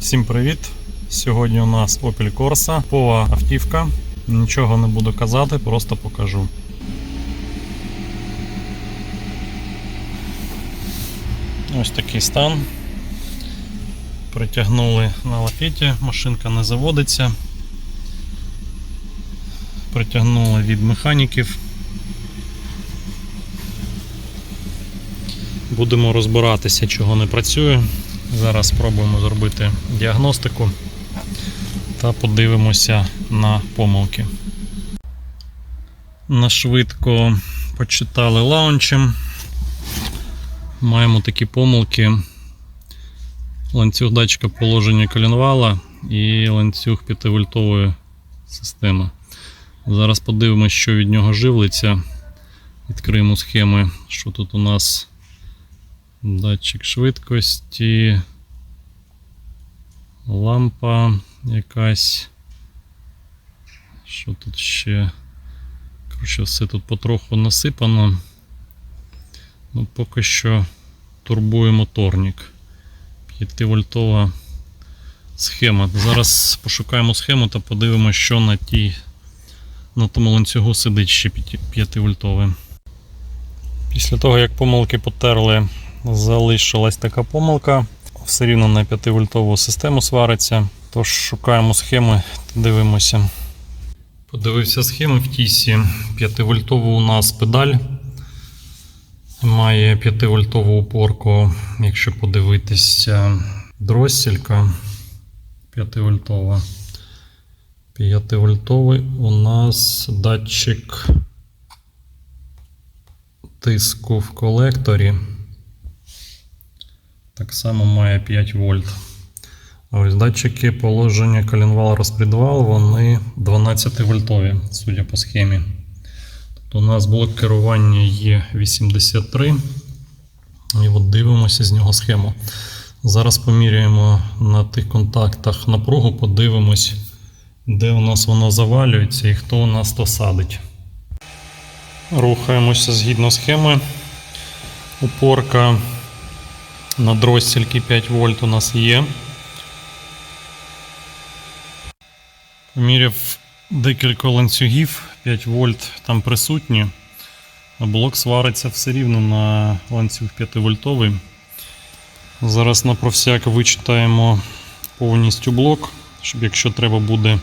Всім привіт! Сьогодні у нас Opel Corsa, пова автівка. Нічого не буду казати, просто покажу. Ось такий стан. Притягнули на лафеті, машинка не заводиться. Притягнули від механіків. Будемо розбиратися, чого не працює. Зараз спробуємо зробити діагностику та подивимося на помилки. Нашвидко почитали лаунчем. Маємо такі помилки. Ланцюг датчика положення коленвала і ланцюг 5-вольтової системи. Зараз подивимося, що від нього живлиться. Відкриємо схеми, що тут у нас датчик швидкості, лампа якась. Що тут ще? Коротше, все тут потроху насипано. Ну, поки що турбує моторник. 5-вольтова схема. Зараз пошукаємо схему та подивимося, що на тій, на тому ланцюгу сидить ще 5-вольтовий. Після того, як помилки потерли, залишилась така помилка. Все рівно на 5-вольтову систему свариться. Тож шукаємо схеми та дивимося. Подивився схеми в тісі. 5-вольтову у нас педаль. Має 5-вольтову упорку, якщо подивитися, дросселька 5-вольтова. 5-вольтовий у нас датчик тиску в колекторі. Так само має 5 вольт. Ось датчики положення коленвал розпредвал, вони 12 вольтові, судя по схемі. Тобто у нас блок керування є 83. І от дивимося з нього схему. Зараз поміряємо на тих контактах напругу, подивимось, де у нас воно завалюється і хто у нас то садить. Рухаємося згідно схеми. Упорка на дроссельки 5 вольт у нас є. Поміряв декілька ланцюгів, 5 вольт там присутні. А блок свариться все рівно на ланцюг 5 вольтовий. Зараз на провсяк вичитаємо повністю блок, щоб якщо треба буде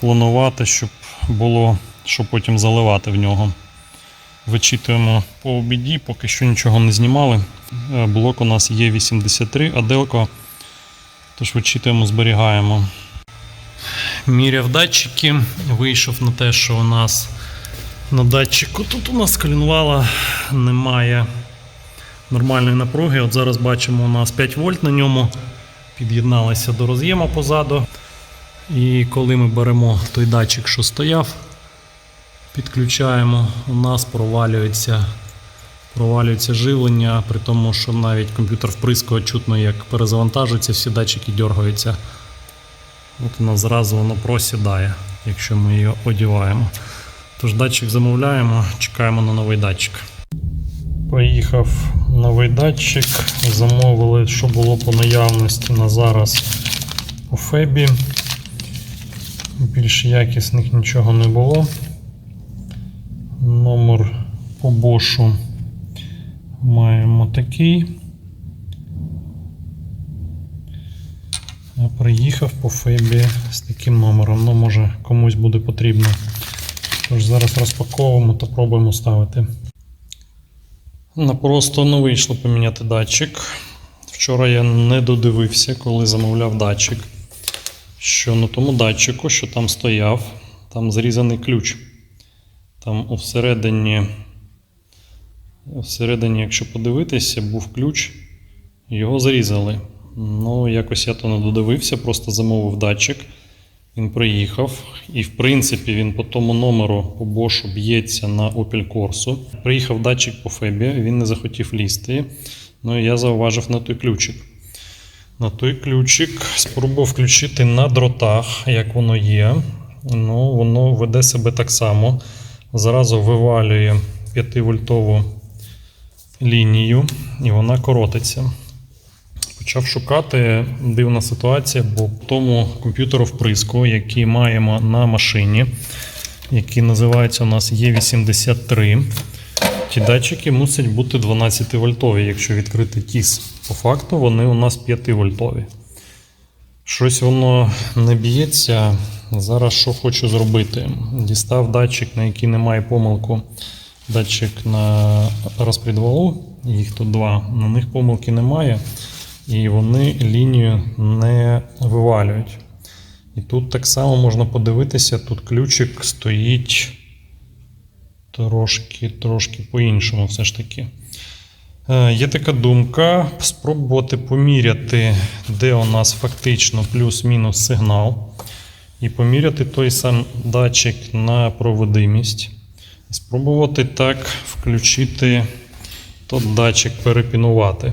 клонувати, щоб було що потім заливати в нього. Вичитуємо по обіді, поки що нічого не знімали. Е, Блок у нас є 83, аделко. Тож вичитуємо, зберігаємо. Міряв датчики, вийшов на те, що у нас на датчику тут у нас коленвала немає нормальної напруги. От зараз бачимо, у нас 5 вольт на ньому. Під'єдналися до роз'єму позаду. І коли ми беремо той датчик, що стояв, підключаємо, у нас провалюється, провалюється живлення, при тому, що навіть комп'ютер вприскує чутно, як перезавантажується, всі датчики дергаються. От у зразу воно просідає, якщо ми її одіваємо. Тож датчик замовляємо, чекаємо на новий датчик. Поїхав новий датчик. Замовили, що було по наявності на зараз у Фебі. Більш якісних нічого не було. Номер по бошу маємо такий. Приїхав по Фебі з таким номером. Ну, може комусь буде потрібно. Тож зараз розпаковуємо та пробуємо ставити. На просто не вийшло поміняти датчик. Вчора я не додивився, коли замовляв датчик, що на тому датчику, що там стояв, там зрізаний ключ. Там всередині, всередині, якщо подивитися, був ключ, його зрізали. Ну, якось я то не додивився, просто замовив датчик. Він приїхав, і в принципі він по тому номеру по бошу б'ється на Opel Corsa. Приїхав датчик по Фебі, він не захотів лізти. Ну і я зауважив на той ключик. На той ключик спробував включити на дротах, як воно є. Ну, воно веде себе так само. Зразу вивалює 5-вольтову лінію, і вона коротиться. Почав шукати дивна ситуація, бо в тому комп'ютеру вприску, який маємо на машині, який називається у нас Е83, ті датчики мусять бути 12 вольтові, якщо відкрити тіс. По факту вони у нас 5 вольтові. Щось воно не б'ється. Зараз що хочу зробити? Дістав датчик, на який немає помилку. Датчик на розпредвалу, їх тут два, на них помилки немає, і вони лінію не вивалюють. І тут так само можна подивитися, тут ключик стоїть трошки, трошки по-іншому, все ж таки. Е, Є така думка спробувати поміряти, де у нас фактично плюс-мінус сигнал, і поміряти той сам датчик на проводимість. І спробувати так включити тот датчик перепінувати.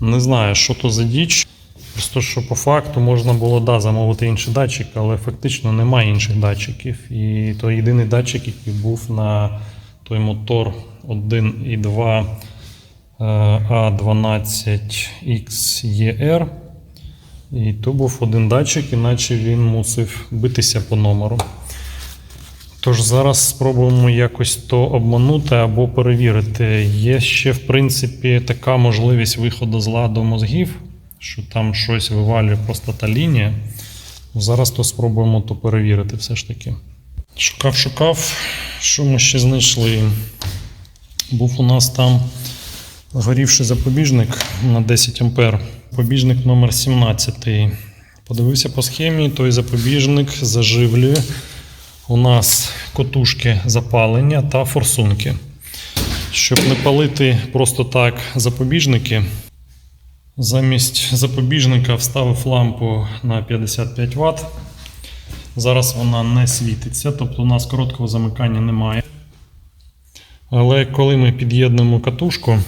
Не знаю, що то за діч. Просто що по факту можна було да, замовити інший датчик, але фактично немає інших датчиків. І то єдиний датчик, який був на той мотор 1.2 е, A12XER. І то був один датчик, іначе він мусив битися по номеру. Тож зараз спробуємо якось то обманути або перевірити. Є ще, в принципі, така можливість виходу з ладу мозгів, що там щось вивалює просто та лінія. Зараз то спробуємо то перевірити все ж таки. Шукав, шукав, що ми ще знайшли. Був у нас там згорівший запобіжник на 10 А. Побіжник номер 17. Подивився по схемі, той запобіжник заживлює у нас котушки запалення та форсунки. Щоб не палити просто так запобіжники, замість запобіжника вставив лампу на 55 Вт. Зараз вона не світиться, тобто у нас короткого замикання немає. Але коли ми під'єднуємо катушку,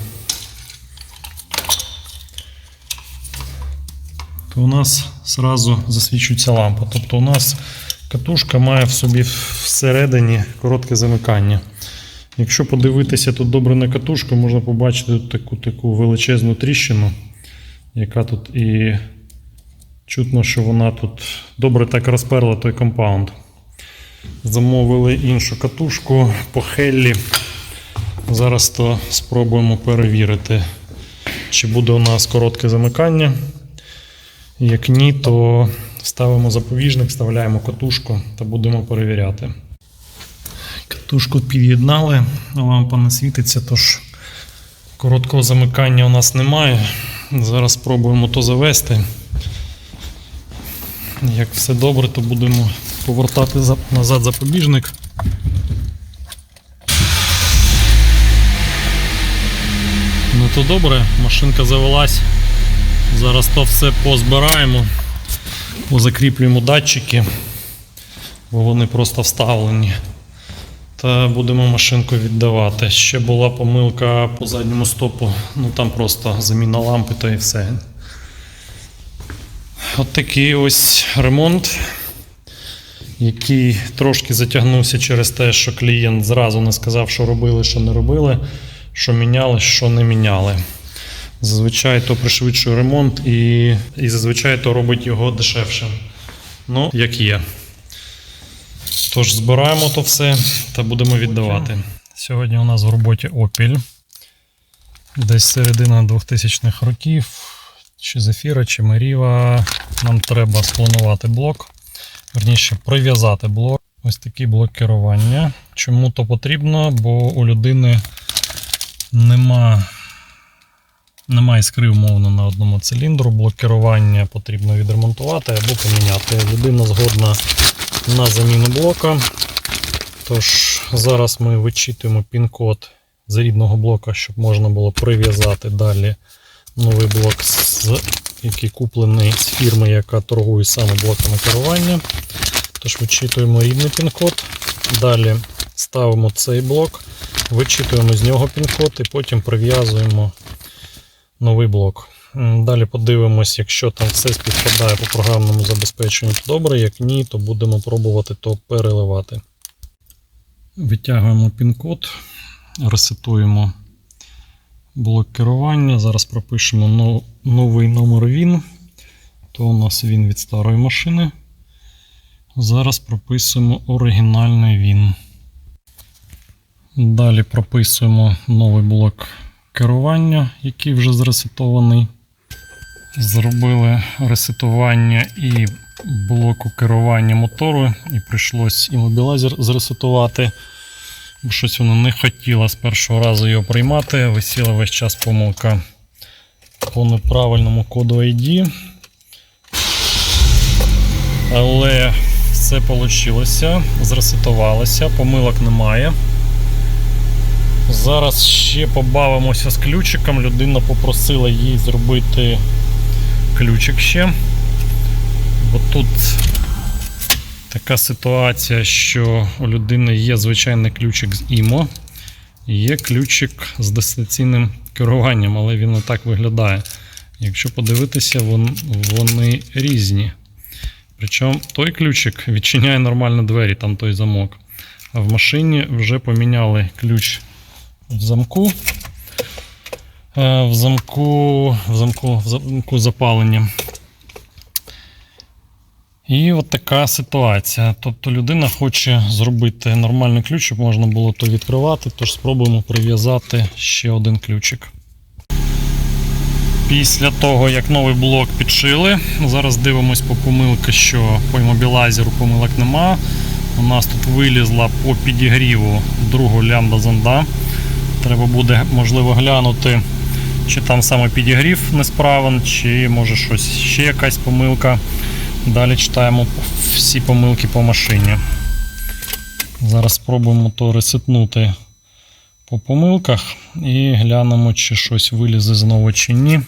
то у нас зразу засвічується лампа. Тобто у нас катушка має в собі всередині коротке замикання. Якщо подивитися тут добре на катушку, можна побачити таку, таку величезну тріщину, яка тут і чутно, що вона тут добре так розперла той компаунд. Замовили іншу катушку по Хеллі. Зараз то спробуємо перевірити, чи буде у нас коротке замикання. Як ні, то ставимо запобіжник, вставляємо катушку та будемо перевіряти. Катушку під'єднали, лампа не світиться, тож короткого замикання у нас немає. Зараз спробуємо то завести. Як все добре, то будемо повертати назад запобіжник. Ну то добре, машинка завелась. Зараз то все позбираємо, позакріплюємо датчики, бо вони просто вставлені. Та будемо машинку віддавати. Ще була помилка по задньому стопу, ну там просто заміна лампи та і все. От такий ось ремонт, який трошки затягнувся через те, що клієнт зразу не сказав, що робили, що не робили, що міняли, що не міняли. Зазвичай то пришвидшує ремонт і, і зазвичай то робить його дешевшим. Ну, як є. Тож збираємо то все та будемо віддавати. Сьогодні у нас в роботі Opel. Десь середина 2000-х років. Чи Зефіра, чи Меріва. Нам треба спланувати блок. Верніше, прив'язати блок. Ось такий блок керування. Чому то потрібно? Бо у людини нема немає іскри умовно на одному циліндру. Блок керування потрібно відремонтувати або поміняти. Людина згодна на заміну блока. Тож зараз ми вичитуємо пін-код з рідного блока, щоб можна було прив'язати далі новий блок, який куплений з фірми, яка торгує саме блоками керування. Тож вичитуємо рідний пін-код. Далі ставимо цей блок, вичитуємо з нього пін-код і потім прив'язуємо новий блок. Далі подивимось, якщо там все співпадає по програмному забезпеченню, то добре, як ні, то будемо пробувати то переливати. Витягуємо пін-код, ресетуємо блок керування. Зараз пропишемо новий номер він, то у нас він від старої машини. Зараз прописуємо оригінальний він. Далі прописуємо новий блок керування, який вже зресетований. Зробили ресетування і блоку керування мотору, і прийшлось імобілайзер зресетувати, бо щось воно не хотіло з першого разу його приймати. Висіла весь час помилка по неправильному коду ID. Але все вийшло, зресетувалося, помилок немає. Зараз ще побавимося з ключиком. Людина попросила їй зробити ключик ще. Бо тут така ситуація, що у людини є звичайний ключик з ІМО, є ключик з дистанційним керуванням, але він не так виглядає. Якщо подивитися, вони різні. Причому той ключик відчиняє нормально двері, там той замок. А в машині вже поміняли ключ в замку. Е, В замку, в замку, в замку запалення. І от така ситуація. Тобто людина хоче зробити нормальний ключ, щоб можна було то відкривати, тож спробуємо прив'язати ще один ключик. Після того, як новий блок підшили, зараз дивимось по помилки, що по імобілайзеру помилок нема. У нас тут вилізла по підігріву другу лямбда зонда. Треба буде, можливо, глянути, чи там саме підігрів несправен, чи може щось ще якась помилка. Далі читаємо всі помилки по машині. Зараз спробуємо то ресетнути по помилках і глянемо, чи щось вилізе знову чи ні.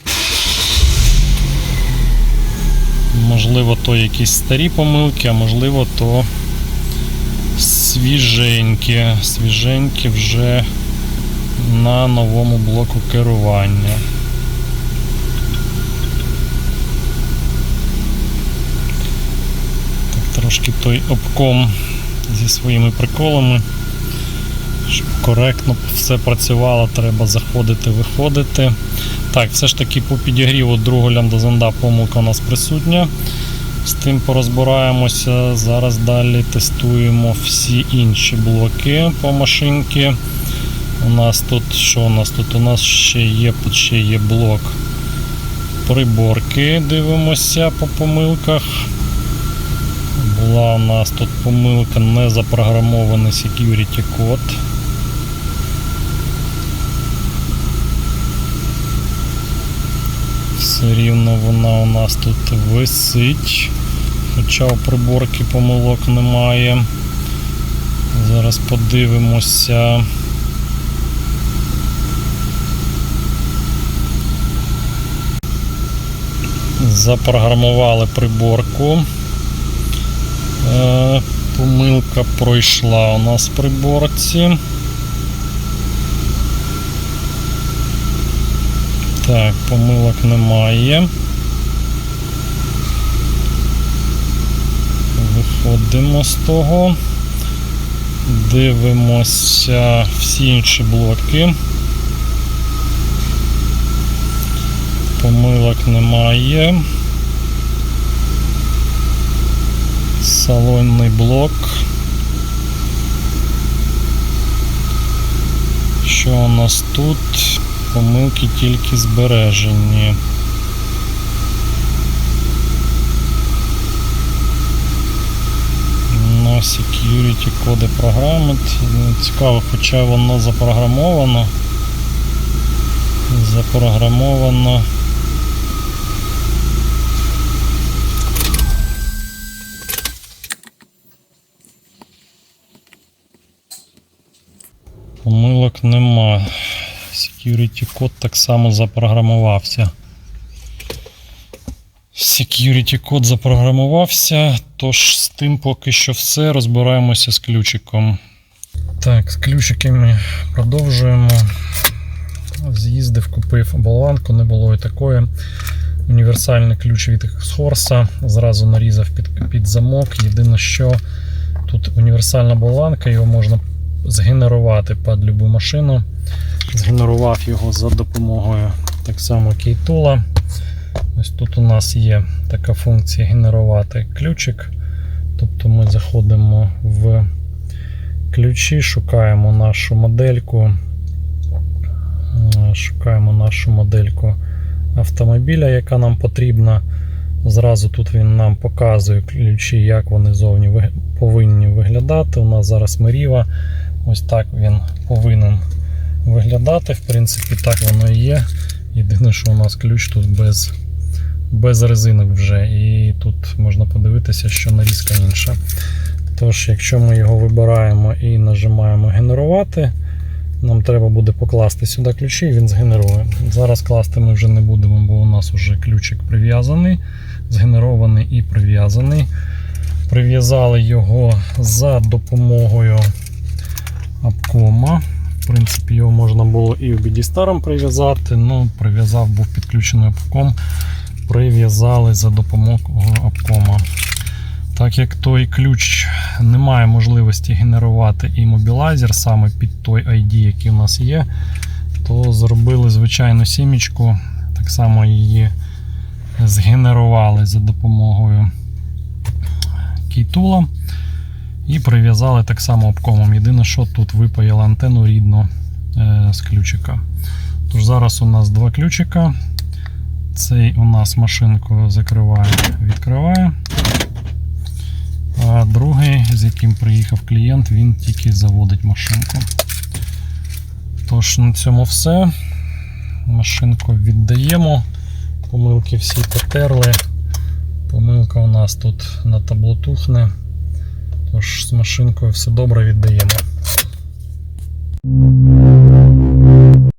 Можливо, то якісь старі помилки, а можливо, то свіженькі, свіженькі вже на новому блоку керування. Так, трошки той обком зі своїми приколами. Щоб коректно все працювало, треба заходити, виходити. Так, все ж таки по підігріву другого лямбда-зонда помилка у нас присутня. З тим порозбираємося. Зараз далі тестуємо всі інші блоки по машинці. У нас тут що у нас тут? У нас ще є, ще є блок приборки. Дивимося по помилках. Була у нас тут помилка не запрограмований security код. Все рівно вона у нас тут висить. Хоча у приборки помилок немає. Зараз подивимося. Запрограмували приборку. Е, Помилка пройшла у нас в приборці. Так, помилок немає. Виходимо з того. Дивимося всі інші блоки. Помилок немає. Салонний блок. Що у нас тут? Помилки тільки збережені. На security коди програми. Цікаво, хоча воно запрограмовано. Запрограмовано. Помилок нема. Security код так само запрограмувався. Security код запрограмувався, тож з тим поки що все. Розбираємося з ключиком. Так, з ключиками продовжуємо. З'їздив, купив болванку, не було і такої. Універсальний ключ від Хорса. Зразу нарізав під, під замок. Єдине, що тут універсальна болванка, його можна згенерувати під любу машину. Згенерував його за допомогою так само кейтула. Ось Тут у нас є така функція генерувати ключик. Тобто ми заходимо в ключі, шукаємо нашу модельку. Шукаємо нашу модельку автомобіля, яка нам потрібна. Зразу тут він нам показує ключі, як вони зовні повинні виглядати. У нас зараз Меріва. Ось так він повинен виглядати. В принципі, так воно і є. Єдине, що у нас ключ тут без, без резинок вже. І тут можна подивитися, що нарізка інша. Тож, якщо ми його вибираємо і нажимаємо генерувати, нам треба буде покласти сюди ключі, і він згенерує. Зараз класти ми вже не будемо, бо у нас вже ключик прив'язаний, згенерований і прив'язаний. Прив'язали його за допомогою обкома. В принципі, його можна було і в BD-Star прив'язати, ну, прив'язав, був підключений обком, прив'язали за допомогою обкома. Так як той ключ не має можливості генерувати і мобілайзер саме під той ID, який у нас є, то зробили звичайну сімічку, так само її згенерували за допомогою кейтула і прив'язали так само обкомом. Єдине, що тут випаяли антенну рідну е, з ключика. Тож зараз у нас два ключика. Цей у нас машинку закриває, відкриває. А другий, з яким приїхав клієнт, він тільки заводить машинку. Тож на цьому все. Машинку віддаємо. Помилки всі потерли. Помилка у нас тут на табло тухне. Тож з машинкою все добре віддаємо.